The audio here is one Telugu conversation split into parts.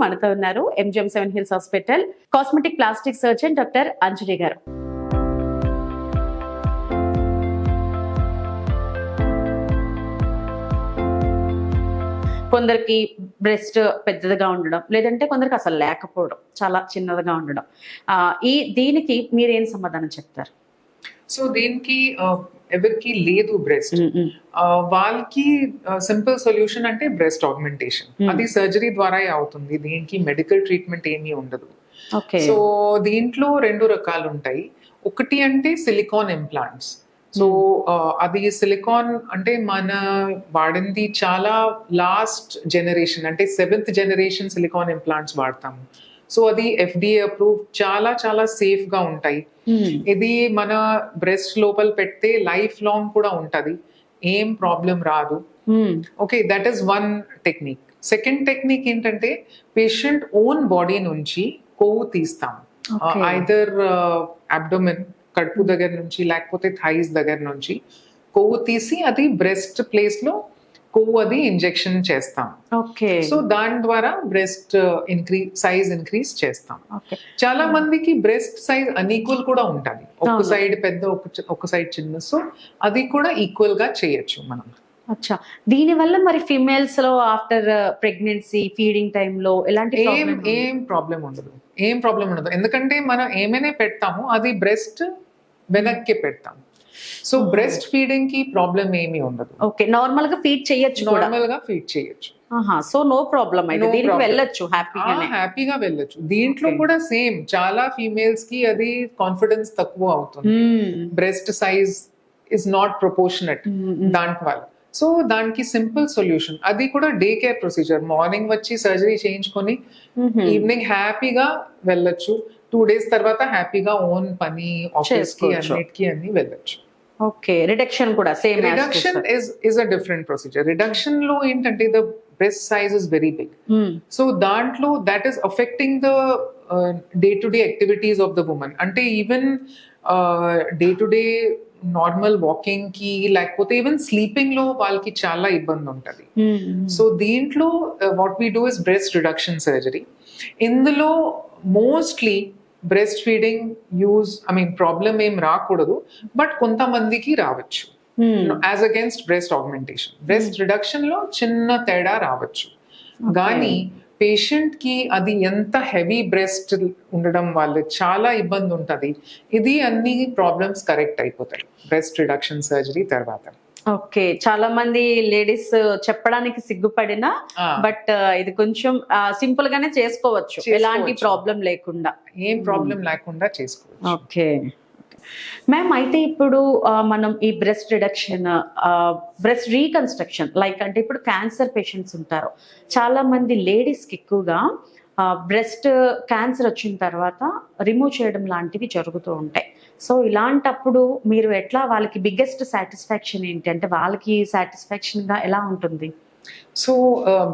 మనతో ఉన్నారు M G M seven hills hospital cosmetic plastic surgeon doctor Anjali garu. కొందరికి బ్రెస్ట్ పెద్దదిగా ఉండడం లేదంటే కొందరికి అసలు లేకపోవడం చాలా చిన్నదిగా ఉండడం. ఈ దీనికి మీరేం సమాధానం చెప్తారు? సో దీనికి ఎవరికి లేదు బ్రెస్ట్. వాళ్ళకి సింపుల్ సొల్యూషన్ అంటే బ్రెస్ట్ ఆగ్మెంటేషన్. అది సర్జరీ ద్వారా అవుతుంది. దీనికి మెడికల్ ట్రీట్మెంట్ ఏమీ ఉండదు. ఓకే. సో దీంట్లో రెండు రకాలు ఉంటాయి ఒకటి అంటే సిలికాన్ ఇంప్లాంట్స్. సో అది సిలికాన్ అంటే మన వాడింది చాలా లాస్ట్ జనరేషన్ అంటే సెవెంత్ జనరేషన్ సిలికాన్ ఇంప్లాంట్స్ వాడతాము. సో అది ఎఫ్డిఏ అప్రూవ్ చాలా చాలా సేఫ్గా ఉంటాయి. ఇది మన బ్రెస్ట్ లోపల పెడితే లైఫ్ లాంగ్ కూడా ఉంటది. ఏం ప్రాబ్లం రాదు. Okay that is one technique second technique ఏంటంటే పేషెంట్ ఓన్ బాడీ నుంచి కొవ్వు తీస్తాం. ఐదర్ అబ్డోమెన్ కడుపు దగ్గర నుంచి లేకపోతే థైస్ దగ్గర నుంచి కొవ్వు తీసి అది బ్రెస్ట్ ప్లేస్లో కొవ్వు అది ఇంజెక్షన్ చేస్తాం. ఓకే. సో దాని ద్వారా బ్రెస్ట్ ఇంక్రీజ్ సైజ్ ఇంక్రీజ్ చేస్తాం. ఓకే. చాలా మందికి బ్రెస్ట్ సైజ్ అన్ఈక్వల్ కూడా ఉంటది. ఒక. సైడ్ పెద్ద ఒక సైడ్ చిన్న. సో అది కూడా ఈక్వల్గా చేయొచ్చు మనం. అచ్చా. దీని వల్ల మరి ఫిమేల్స్లో ఆఫ్టర్ ప్రెగ్నెన్సీ ఫీడింగ్ టైంలో ఎలాంటి ఏం? ఏం ప్రాబ్లం ఉండదు. ఏం ప్రాబ్లం ఉండదు. ఎందుకంటే మనం ఏమైనా పెడతాము అది బ్రెస్ట్ వెనక్కి పెడతాం. సో. బ్రెస్ట్ ఫీడింగ్కి ప్రాబ్లం ఏమీ ఉండదు. ఓకే నార్మల్గా ఫీడ్ చేయొచ్చు నార్మల్గా ఫీడ్ చేయొచ్చు. సో నో ప్రాబ్లం అయితే. దీనికి. వెళ్ళొచ్చు హ్యాపీగానే హ్యాపీగా వెళ్ళొచ్చు. దీంట్లో. కూడా సేమ్ చాలా ఫీమేల్స్కి అది కాన్ఫిడెన్స్ తక్కువ అవుతుంది. Hmm. Breast size is not proportionate దాంట్ వల్ల సో దానికి సింపుల్ సొల్యూషన్ అది కూడా డే కేర్ ప్రొసీజర్ మార్నింగ్ వచ్చి సర్జరీ చేయించుకొని Hmm. ఈవినింగ్ హ్యాపీగా వెళ్ళొచ్చు. టూ డేస్ తర్వాత హ్యాపీగా ఓన్ పని ఆఫీస్కి చేసుకోవచ్చు. అన్నిటికి అన్ని వెళ్ళొచ్చు. ఓకే రిడక్షన్ కూడా same reduction is is a different procedure రిడక్షన్లో ఏంటంటే the breast size is very big Hmm. So దాంట్లో that is affecting the day to day activities of the women అంటే even day to day normal వాకింగ్కి లేకపోతే ఈవెన్ స్లీపింగ్లో వాళ్ళకి చాలా ఇబ్బంది ఉంటుంది. Hmm. సో దీంట్లో what we do is breast reduction surgery ఇందులో mostly breast feeding use I mean problem ఏం రాకూడదు బట్ కొంతమందికి రావచ్చు. As against breast augmentation breast రిడక్షన్లో చిన్న తేడా రావచ్చు. కానీ పేషెంట్కి అది ఎంత హెవీ బ్రెస్ట్ ఉండడం వల్ల చాలా ఇబ్బంది ఉంటది. ఇది అన్ని ప్రాబ్లమ్స్ కరెక్ట్ అయిపోతాయి. బ్రెస్ట్ రిడక్షన్ సర్జరీ తర్వాత. ఓకే. చాలా మంది లేడీస్ చెప్పడానికి సిగ్గుపడినా బట్ ఇది కొంచెం సింపుల్ గానే చేసుకోవచ్చు. ఎలాంటి ప్రాబ్లం లేకుండా. ఏం ప్రాబ్లం లేకుండా చేసుకోవచ్చు. ఓకే. మ్యామ్ అయితే ఇప్పుడు మనం ఈ breast reduction breast reconstruction like అంటే ఇప్పుడు క్యాన్సర్ పేషెంట్స్ ఉంటారు. చాలా మంది లేడీస్కి ఎక్కువగా బ్రెస్ట్ క్యాన్సర్ వచ్చిన తర్వాత రిమూవ్ చేయడం లాంటివి జరుగుతూ ఉంటాయి. సో ఇలాంటప్పుడు మీరు ఎట్లా వాళ్ళకి బిగ్గెస్ట్ సాటిస్ఫాక్షన్ ఏంటి? అంటే వాళ్ళకి సాటిస్ఫాక్షన్గా ఎలా ఉంటుంది? సో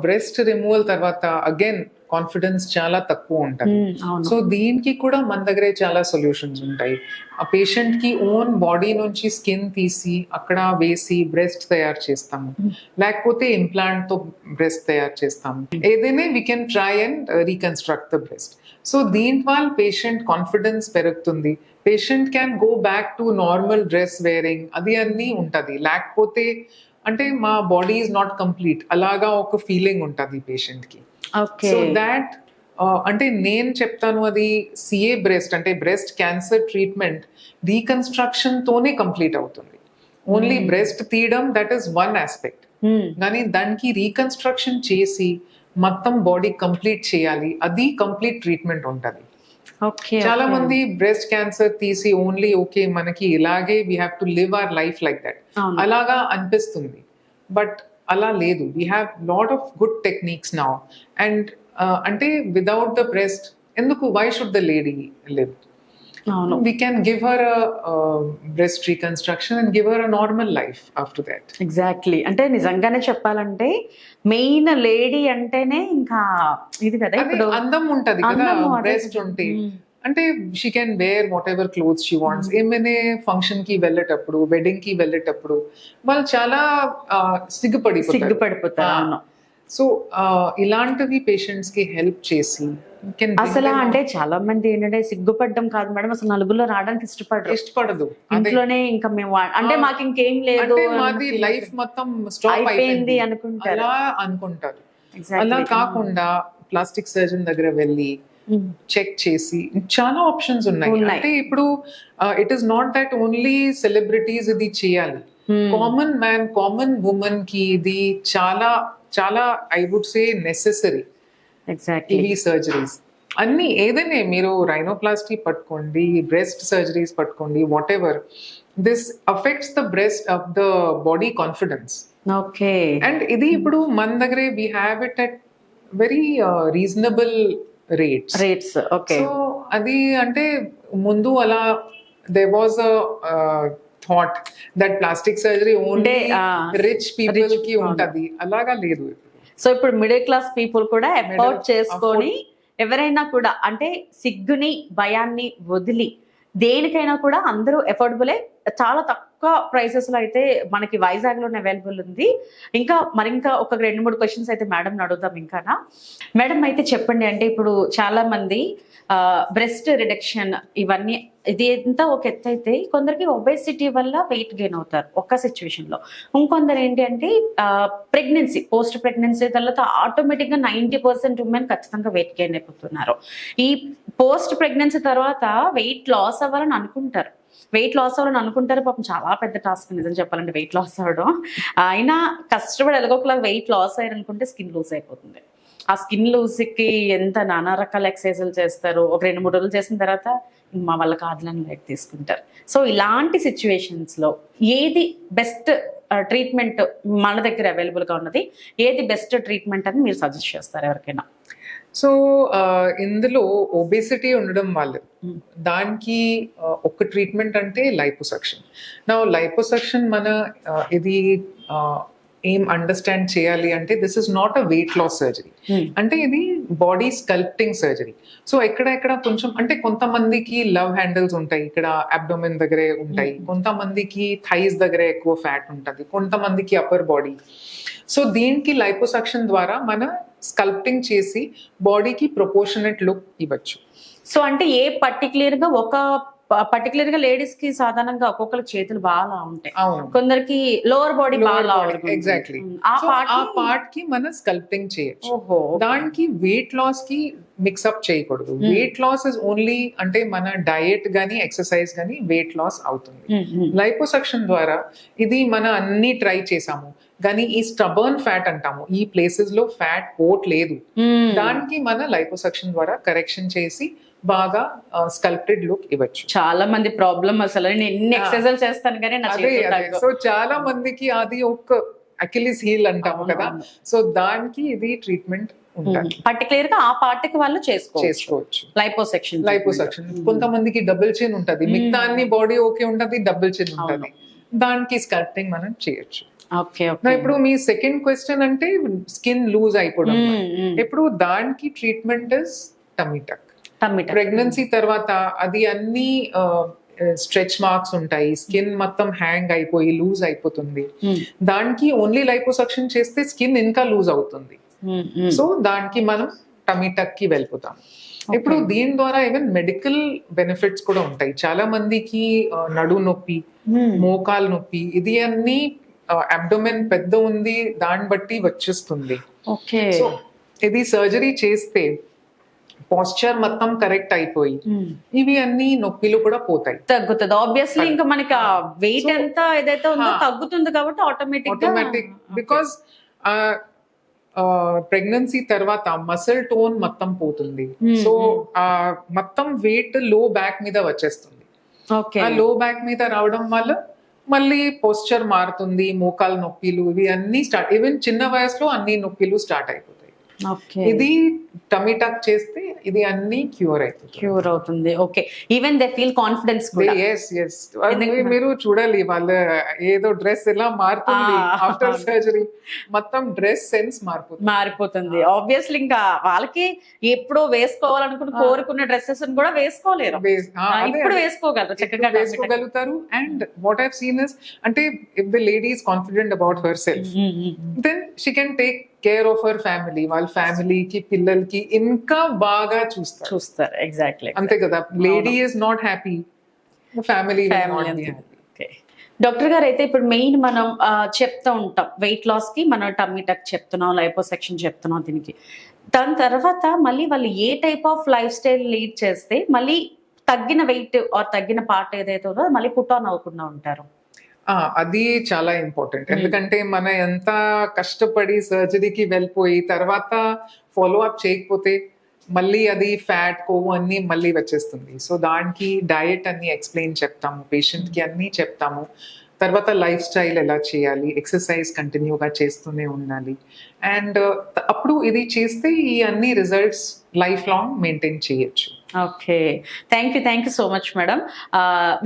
బ్రెస్ట్ రిమూవల్ తర్వాత అగైన్ కాన్ఫిడెన్స్ చాలా తక్కువ ఉంటుంది. సో దీనికి కూడా మన దగ్గరే చాలా సొల్యూషన్స్ ఉంటాయి. ఆ పేషెంట్కి ఓన్ బాడీ నుంచి స్కిన్ తీసి అక్కడ వేసి బ్రెస్ట్ తయారు చేస్తాము. లేకపోతే ఇంప్లాంట్తో బ్రెస్ట్ తయారు చేస్తాము. ఏదైనా we can try and reconstruct the breast so దీని వల్ల పేషెంట్ కాన్ఫిడెన్స్ పెరుగుతుంది. Patient can go back to normal dress wearing అది అన్నీ ఉంటది. లేకపోతే అంటే మా బాడీ ఈజ్ నాట్ కంప్లీట్ అలాగా ఒక ఫీలింగ్ ఉంటుంది పేషెంట్కి. ఓకే సో దాట్ అంటే నేను చెప్తాను అది సిఏ బ్రెస్ట్ అంటే బ్రెస్ట్ క్యాన్సర్ ట్రీట్మెంట్ రీకన్స్ట్రక్షన్ తోనే కంప్లీట్ అవుతుంది. Only Hmm. బ్రెస్ట్ తీయడం దట్ ఈస్ వన్ ఆస్పెక్ట్ కానీ దానికి రీకన్స్ట్రక్షన్ చేసి మొత్తం బాడీ కంప్లీట్ చేయాలి అది కంప్లీట్ ట్రీట్మెంట్ ఉంటది. చాలా మంది బ్రెస్ట్ క్యాన్సర్ తీసి ఓన్లీ ఓకే మనకి ఇలాగే we have to live our life like that అలాగా అనిపిస్తుంది. బట్ అలా లేదు. We have lot of good techniques now and అంటే విదౌట్ ద బ్రెస్ట్ ఎందుకు? Why should the lady live అవును. We can give her breast reconstruction and give her a normal life after that exactly అంటే నిజంగానే చెప్పాలంటే మెయిన్ లేడీ అంటేనే ఇంకా ఇది కదా ఇప్పుడు అందం ఉంటది కదా బ్రెస్ట్. ఉంటే. అంటే she can wear whatever clothes she wants ఏమైనా ఫంక్షన్కి వెళ్ళేటప్పుడు వెడ్డింగ్కి వెళ్ళేటప్పుడు వాళ్ళు చాలా ఆ, సిగ్గుపడిపోతారు. సో ఇలాంటివి పేషెంట్స్కి హెల్ప్ చేసి అసలు అంటే చాలా మంది ఏంటంటే సిగ్గుపడ్డం కాదు మేడం అసలు నలుగురిలో రావడానికి ఇష్టపడరు. ఇష్టపడదు. ఇంట్లోనే ఇంకా మేము అంటే మాకు ఇంకేం లేదు మాది లైఫ్ మొత్తం స్టాప్ అయిపోయింది. అనుకుంటారు. అలా అనుకుంటారు. అలా కాకుండా ప్లాస్టిక్ సర్జన్ దగ్గర వెళ్ళి. చెక్ చేసి. చాలా ఆప్షన్స్ ఉన్నాయి. అంటే ఇప్పుడు it is not that only celebrities ఇది చేయాలి. Hmm. కామన్ మ్యాన్ కామన్ ఉమెన్కి ఇది చాలా చాలా ఐ వుడ్ సే నెసెసరీ. ఇవి సర్జరీస్ అన్ని ఏదైనా మీరు రైనోప్లాస్టీ పట్టుకోండి బ్రెస్ట్ సర్జరీస్ పట్టుకోండి whatever this affects the breast of the body confidence okay and ఇది ఇప్పుడు మన దగ్గరే we have it at very reasonable rates rates okay so అది అంటే ముందు అలా they was a thought that plastic surgery only rich పీపుల్కి. ఉంటది. అలాగా లేదు. సో ఇప్పుడు మిడిల్ క్లాస్ పీపుల్ కూడా ఎఫోర్డ్ Middle- చేసుకొని ఎవరైనా కూడా అంటే సిగ్గుని భయాన్ని వదిలి దేనికైనా కూడా అందరూ ఎఫోర్డబులే చాలా తక్కువ ప్రైసెస్లో అయితే మనకి వైజాగ్లోనే అవైలబుల్ ఉంది. ఇంకా మరి ఇంకా ఒక రెండు మూడు క్వశ్చన్స్ అయితే మేడం అడుగుదాం ఇంకానా. మేడం అయితే చెప్పండి అంటే ఇప్పుడు చాలా మంది బ్రెస్ట్ రిడక్షన్ ఇవన్నీ ఇది ఎంత ఒక ఎత్తు అయితే కొందరికి ఒబేసిటీ వల్ల వెయిట్ గెయిన్ అవుతారు ఒక్క సిచ్యువేషన్లో. ఇంకొందరు ఏంటి అంటే ప్రెగ్నెన్సీ పోస్ట్ ప్రెగ్నెన్సీ తర్వాత ఆటోమేటిక్గా నైంటీ పర్సెంట్ ఉమెన్ ఖచ్చితంగా వెయిట్ గెయిన్ అయిపోతున్నారు. ఈ పోస్ట్ ప్రెగ్నెన్సీ తర్వాత వెయిట్ లాస్ అవ్వాలని అనుకుంటారు. వెయిట్ లాస్ అవ్వాలని అనుకుంటారు. పాపం చాలా పెద్ద టాస్క్ నిజం చెప్పాలంటే వెయిట్ లాస్ అవ్వడం. అయినా కష్టపడి ఎలాగోకలా వెయిట్ లాస్ అయ్యారనుకుంటే స్కిన్ లూజ్ అయిపోతుంది. ఆ స్కిన్ లూజ్కి ఎంత నానా రకాల ఎక్సర్సైజులు చేస్తారు. ఒక రెండు మూడు రోజులు చేసిన తర్వాత మా వాళ్ళ కాదులని లైట్ తీసుకుంటారు. సో ఇలాంటి సిచ్యువేషన్స్లో ఏది బెస్ట్ ట్రీట్మెంట్ మన దగ్గర అవైలబుల్గా ఉన్నది? ఏది బెస్ట్ ట్రీట్మెంట్ అని మీరు సజెస్ట్ చేస్తారు ఎవరికైనా? సో ఇందులో ఒబేసిటీ ఉండడం వల్ల Mm. దానికి ఒక ట్రీట్మెంట్ అంటే లైపోసక్షన్ నా లైపోసక్షన్ మన ఇది ఏం అండర్స్టాండ్ చేయాలి అంటే this is not a weight loss surgery అంటే ఇది బాడీ స్కల్ప్టింగ్ సర్జరీ సో ఎక్కడ ఎక్కడ కొంచెం అంటే కొంతమందికి లవ్ హ్యాండిల్స్ ఉంటాయి. ఇక్కడ అబ్డోమెన్ దగ్గరే ఉంటాయి. Mm. కొంతమందికి థైస్ దగ్గరే ఎక్కువ ఫ్యాట్ ఉంటుంది. కొంతమందికి అప్పర్ బాడీ సో దీనికి లైపోసక్షన్ ద్వారా మన స్కల్ప్టింగ్ చేసి బాడీకి ప్రపోర్షనెట్ లుక్ ఇవ్వచ్చు. సో అంటే ఏ పర్టికులర్గా ఒక పర్టికులర్గా లేడీస్కి సాధారణంగా ఒక్కొక్కరికి చేతులు బాగా ఉంటాయి. కొందరికి లోవర్ బాడీ బాగా. ఉమ్, ఆ పార్ట్ ఆ పార్ట్కి మన స్కల్ప్టింగ్ చేయొచ్చు. దానికి వెయిట్ లాస్కి మిక్సప్ చేయకూడదు. వెయిట్ లాస్ ఇస్ ఓన్లీ అంటే మన డయట్ గానీ ఎక్సర్సైజ్ గానీ వెయిట్ లాస్ అవుతుంది. లైపోసక్షన్ ద్వారా ఇది మన అన్ని ట్రై చేసాము. కానీ ఈ స్టబర్న్ ఫ్యాట్ అంటాము. ఈ ప్లేసెస్లో ఫ్యాట్ పోట్ లేదు. ఉమ్. దానికి మన లైపోసక్షన్ ద్వారా కరెక్షన్ చేసి బాగా స్కల్ప్టెడ్ లుక్ ఇవ్వచ్చు. చాలా మంది ప్రాబ్లం అసలు. నేను ఎన్ని. ఎక్సర్సైజ్ చేస్తాను కానీ. సో చాలా మందికి అది ఒక అకిలిస్ హీల్ అంటాము కదా. సో దానికి ఇది ట్రీట్మెంట్ ఉంటుంది పర్టికులర్గా ఆ పార్ట్కి వాళ్ళు చేసుకోవచ్చు. లైపోసెక్షన్ లైపోసక్షన్ కొంతమందికి డబుల్ చిన్ ఉంటది. Hmm. మిగతా అన్ని బాడీ ఓకే ఉంటది డబుల్ చిన్. ఉంటది. దానికి స్కల్ప్టింగ్ మనం చేయొచ్చు. నా ఇప్పుడు మీ సెకండ్ క్వశ్చన్ అంటే స్కిన్ లూజ్ అయిపోవడం ఇప్పుడు దానికి ట్రీట్మెంట్ ఇస్ టమిటక్ టమిటా ప్రెగ్నెన్సీ తర్వాత అది అన్ని స్ట్రెచ్ మార్క్స్ ఉంటాయి. స్కిన్ మొత్తం హ్యాంగ్ అయిపోయి లూజ్ అయిపోతుంది. దానికి ఓన్లీ లైపోసక్షన్ చేస్తే స్కిన్ ఇంకా లూజ్ అవుతుంది. సో దానికి మనం టమిటక్కి వెళ్ళిపోతాం. ఇప్పుడు దీని ద్వారా ఈవెన్ మెడికల్ బెనిఫిట్స్ కూడా ఉంటాయి. చాలా మందికి నడు నొప్పి మోకాలు నొప్పి ఇది అన్ని అబ్డోమెన్ పెద్ద ఉంది దాన్ని బట్టి వచ్చేస్తుంది. ఓకే. సో ఇది సర్జరీ చేస్తే పాస్చర్ మొత్తం కరెక్ట్ అయిపోయి ఇవి అన్ని నొప్పిలు కూడా పోతాయి. తగ్గుతుంది. ఆబ్వియస్లీ ఇంకా మనకి ఆ వెయిట్ ఎంత ఏదైతే ఉందో. తగ్గుతుంది కాబట్టి ఆటోమేటిక్ ఆటోమేటిక్ బికాస్ ప్రెగ్నెన్సీ తర్వాత మసిల్ టోన్ మొత్తం పోతుంది. Hmm, so hmm. ఆ మొత్తం వెయిట్లో బ్యాక్ మీద వచ్చేస్తుంది. ఆ లో బ్యాక్ మీద రావడం వల్ల మళ్ళీ పోస్చర్ మారుతుంది మోకాలు నొప్పిలు ఇవి అన్ని స్టార్ట్ ఈవెన్ చిన్న వయసులో అన్ని నొప్పిలు స్టార్ట్ అయిపోతాయి. ఇది టమిటాక్ చేస్తే ఇది అన్ని క్యూర్ అయిపోతుంది క్యూర్ అవుతుంది. Okay even they feel confidence yes yes మీరు చూడాలి వాళ్ళ ఏదో డ్రెస్ ఎలా మారుతుంది. ఆఫ్టర్ సర్జరీ మొత్తం డ్రెస్ సెన్స్ మారిపోతుంది. మారిపోతుంది. ఆబ్వియస్లీ ఇంకా వాళ్ళకి ఎప్పుడో వేసుకోవాలనుకుని. కోరుకున్న డ్రెస్సెస్ కూడా వేసుకోలేరు. ఇప్పుడు. వేసుకోగలరు చక్కగా వేసుకోగలుగుతారు. And what I've seen is అంటే if the lady is confident about her self. Then she can take care of our family వాళ్ళ ఫ్యామిలీకి పిల్లలకి ఇంకా బాగా చూస్తారు. చూస్తారు. ఎగ్జాక్ట్లీ అంతే కదా? Lady is not happy family doctor garu అయితే ఇప్పుడు మెయిన్ మనం చెప్తూ ఉంటాం. వెయిట్ లాస్కి మనం టమ్మీ టక్ చెప్తున్నాం లైపోసెక్షన్ చెప్తున్నాం దీనికి. దాని తర్వాత మళ్ళీ వాళ్ళు ఏ type of lifestyle lead చేస్తే మళ్ళీ తగ్గిన వెయిట్ ఆర్ తగ్గిన పార్ట్ ఏదైతే ఉందో మళ్ళీ పుట్ ఆన్ అవ్వకుండా ఉంటారు. అది చాలా ఇంపార్టెంట్ Hmm. ఎందుకంటే మన ఎంత కష్టపడి సర్జరీకి వెళ్ళిపోయి తర్వాత ఫాలో అప్ చేయకపోతే మళ్ళీ అది ఫ్యాట్ కొవ్వు అన్ని మళ్ళీ వచ్చేస్తుంది. సో దానికి డయట్ అన్ని ఎక్స్ప్లెయిన్ చెప్తాము పేషెంట్కి అన్ని చెప్తాము. తర్వాత లైఫ్ స్టైల్ ఎలా చేయాలి ఎక్సర్సైజ్ కంటిన్యూగా చేస్తూనే ఉండాలి. అండ్ అప్పుడు ఇది చేస్తే ఈ అన్ని రిజల్ట్స్ లైఫ్ లాంగ్ మెయింటైన్ చేయొచ్చు. Okay. Thank you thank you so much madam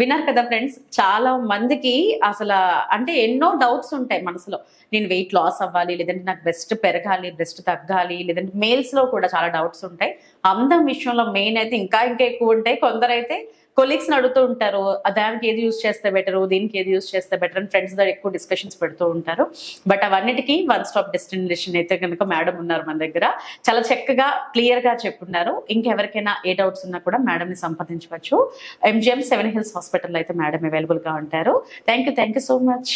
విన్నారు కదా ఫ్రెండ్స్ చాలా మందికి అసలు అంటే ఎన్నో డౌట్స్ ఉంటాయి మనసులో. నేను వెయిట్ లాస్ అవ్వాలి లేదంటే నాకు బెస్ట్ పెరగాలి బెస్ట్ తగ్గాలి లేదంటే మేల్స్లో కూడా చాలా డౌట్స్ ఉంటాయి. అందం విషయంలో మెయిన్ అయితే ఇంకా ఇంకా ఎక్కువ ఉంటాయి. కొందరైతే కొలీగ్స్ అడుగుతూ ఉంటారు "ఆ, దానికి ఏది యూస్ చేస్తే బెటర్ దీనికి ఏది యూస్ చేస్తే బెటర్ అని ఫ్రెండ్స్ దగ్గర ఎక్కువ డిస్కషన్స్ పెడుతూ ఉంటారు. బట్ అవన్నిటికీ వన్ స్టాప్ డెస్టినేషన్ అయితే కనుక మేడం ఉన్నారు మన దగ్గర. చాలా చక్కగా క్లియర్గా చెప్పున్నారు. ఇంకెవరికైనా ఏ డౌట్స్ ఉన్నా కూడా మేడం ని సంప్రదించవచ్చు. M G M seven hills hospital అయితే మేడం అవైలబుల్గా ఉంటారు. Thank you thank you so much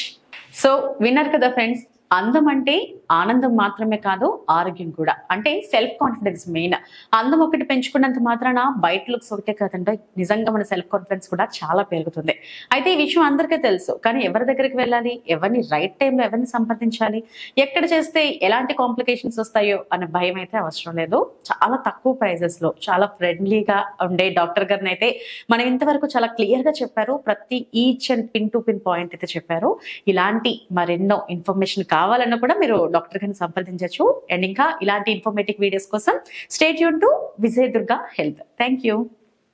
so విన్నారు కదా ఫ్రెండ్స్ అందం అంటే ఆనందం మాత్రమే కాదు ఆరోగ్యం కూడా. అంటే సెల్ఫ్ కాన్ఫిడెన్స్ మెయిన్ అందం ఒకటి పెంచుకున్నంత మాత్రాన బయట లుక్స్ ఒకటే కాదంటే నిజంగా మన సెల్ఫ్ కాన్ఫిడెన్స్ కూడా చాలా పెరుగుతుంది. అయితే ఈ విషయం అందరికీ తెలుసు కానీ ఎవరి దగ్గరికి వెళ్ళాలి ఎవరిని రైట్ టైంలో ఎవరిని సంప్రదించాలి ఎక్కడ చేస్తే ఎలాంటి కాంప్లికేషన్స్ వస్తాయో అనే భయం అయితే అవసరం లేదు. చాలా తక్కువ ప్రైజెస్లో చాలా ఫ్రెండ్లీగా ఉండే డాక్టర్ గారిని అయితే మనం ఇంతవరకు చాలా క్లియర్గా చెప్పారు. ప్రతి each and pin to pin point అయితే చెప్పారు. ఇలాంటి మరెన్నో ఇన్ఫర్మేషన్ కావాలన్నా కూడా మీరు డాక్టర్ గారిని సంప్రదించవచ్చు. అండ్ ఇంకా ఇలాంటి ఇన్ఫర్మేటివ్ వీడియోస్ కోసం stay Yoon to Vijay Durga health thank you